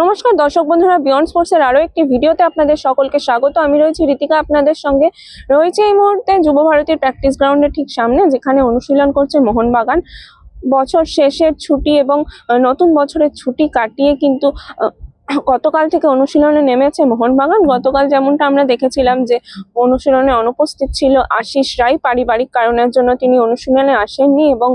নমস্কার, দর্শক বন্ধুরা বিয়ন্ড স্পোর্টসের আরও একটি ভিডিওতে আপনাদের সকলকে স্বাগত। আমি রয়েছি রীতিকা, আপনাদের সঙ্গে। রয়েছে এই মুহূর্তে যুব ভারতীর প্র্যাকটিস গ্রাউন্ডের ঠিক সামনে, যেখানে অনুশীলন করছে মোহনবাগান। বছর শেষের ছুটি এবং নতুন বছরের ছুটি কাটিয়ে কিন্তু গতকাল থেকে অনুশীলনে নেমেছে মোহনবাগান। গতকাল যেমনটা আমরা দেখেছিলাম যে অনুশীলনে অনুপস্থিত ছিল আশিস রায়। পারিবারিক কারণের জন্য তিনি অনুশীলনে আসেননি এবং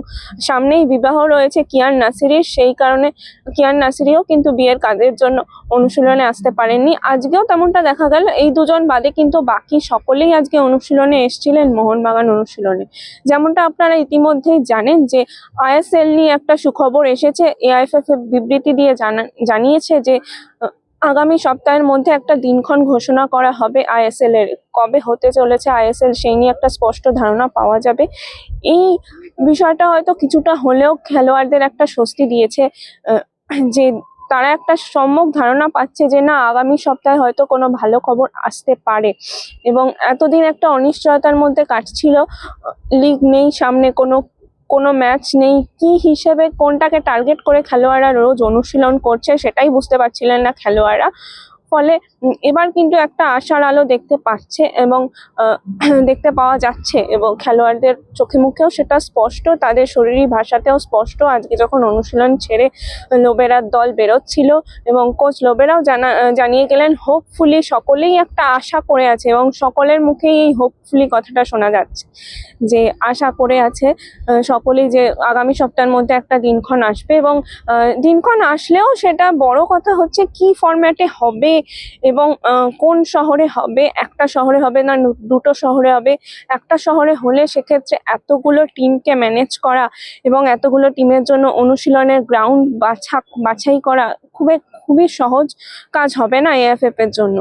সামনেই বিবাহ রয়েছে কিয়ান নাসিরের। সেই কারণে কিয়ান নাসিরিও কিন্তু বিয়ের কাজের জন্য অনুশীলনে আসতে পারেননি। আজকেও তেমনটা দেখা গেল। এই দুজন বাদে কিন্তু বাকি সকলেই আজকে অনুশীলনে এসেছিলেন মোহনবাগান অনুশীলনে। যেমনটা আপনারা ইতিমধ্যেই জানেন যে আইএসএল নিয়ে একটা সুখবর এসেছে। এআইএফএফ বিবৃতি দিয়ে জানা জানিয়েছে যে আগামী সপ্তাহের মধ্যে একটা দিনক্ষণ ঘোষণা করা হবে আইএসএল এর। কবে হতে চলেছে আইএসএল সেই নিয়ে একটা স্পষ্ট ধারণা পাওয়া যাবে। এই বিষয়টা হয়তো কিছুটা হলেও খেলোয়াড়দের একটা স্বস্তি দিয়েছে। যে তারা একটা সম্যক ধারণা পাচ্ছে যে না, আগামী সপ্তাহে হয়তো কোনো ভালো খবর আসতে পারে। এবং এতদিন একটা অনিশ্চয়তার মধ্যে কাটছিল। লিগ নেই, সামনে কোনো কোনো ম্যাচ নেই। কি হিসেবে কোনটাকে টার্গেট করে খেলোয়াড়রা রোজ অনুশীলন করছে সেটাই বুঝতে পারছিলেন না খেলোয়াড়রা। ফলে এবার কিন্তু একটা আশার আলো দেখতে পাচ্ছে এবং দেখতে পাওয়া যাচ্ছে এবং খেলোয়াড়দের চোখে মুখেও সেটা স্পষ্ট, তাদের শরীরী ভাষাতেও স্পষ্ট। আজকে যখন অনুশীলন ছেড়ে লোবেরার দল বেরোচ্ছিল এবং কোচ লোবেরাও জানা জানিয়ে গেলেন হোপফুলি সকলেই একটা আশা করে আছে এবং সকলের মুখেই এই হোপফুলি কথাটা শোনা যাচ্ছে। যে আশা করে আছে সকলেই যে আগামী সপ্তাহের মধ্যে একটা দিনক্ষণ আসবে এবং দিনক্ষণ আসলেও সেটা বড় কথা হচ্ছে কি ফরম্যাটে হবে এবং কোন শহরে হবে, একটা শহরে হবে না দুটো শহরে হবে। একটা শহরে হলে সেক্ষেত্রে এতগুলো টিমকে ম্যানেজ করা এবং এতগুলো টিমের জন্য অনুশীলনের গ্রাউন্ড বাছা, বাছাই করা খুবই খুবই সহজ কাজ হবে না এএফএফ এর জন্য।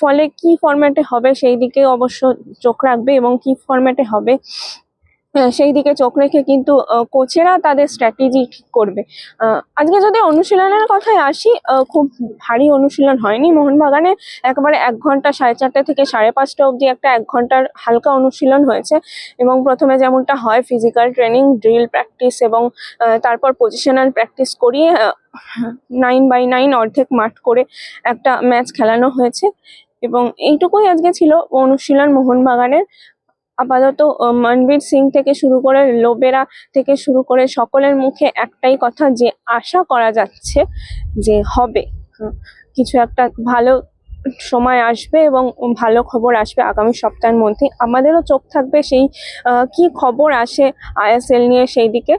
ফলে কি ফরম্যাটে হবে সেই দিকে অবশ্য চোখ রাখবে এবং কি ফরম্যাটে হবে সেই দিকে চোখ রেখে কিন্তু কোচেরা তাদের স্ট্র্যাটেজি করবে। আজকে যদি অনুশীলনের কথায় আসি খুব ভারী অনুশীলন হয়নি। মোহনবাগানে একেবারে এক ঘণ্টা সাড়ে চারটে থেকে সাড়ে পাঁচটা অবধি একটা এক ঘণ্টার হালকা অনুশীলন হয়েছে এবং প্রথমে যেমনটা হয় ফিজিক্যাল ট্রেনিং ড্রিল প্র্যাকটিস এবং তারপর পজিশনাল প্র্যাকটিস করিয়ে নাইন বাই নাইন অর্ধেক মাঠ করে একটা ম্যাচ খেলানো হয়েছে। এবং এইটুকুই আজকে ছিল অনুশীলন মোহনবাগানের আপাতত মনবীর সিং থেকে শুরু করে লোবেরা থেকে শুরু করে সকলের মুখে একটাই কথা যে আশা করা যাচ্ছে যে হবে। কিছু একটা ভালো সময় আসবে এবং ভালো খবর আসবে আগামী সপ্তাহের মধ্যে। আমাদেরও চোখ থাকবে সেই কি খবর আসে আইএসএল নিয়ে সেই দিকে।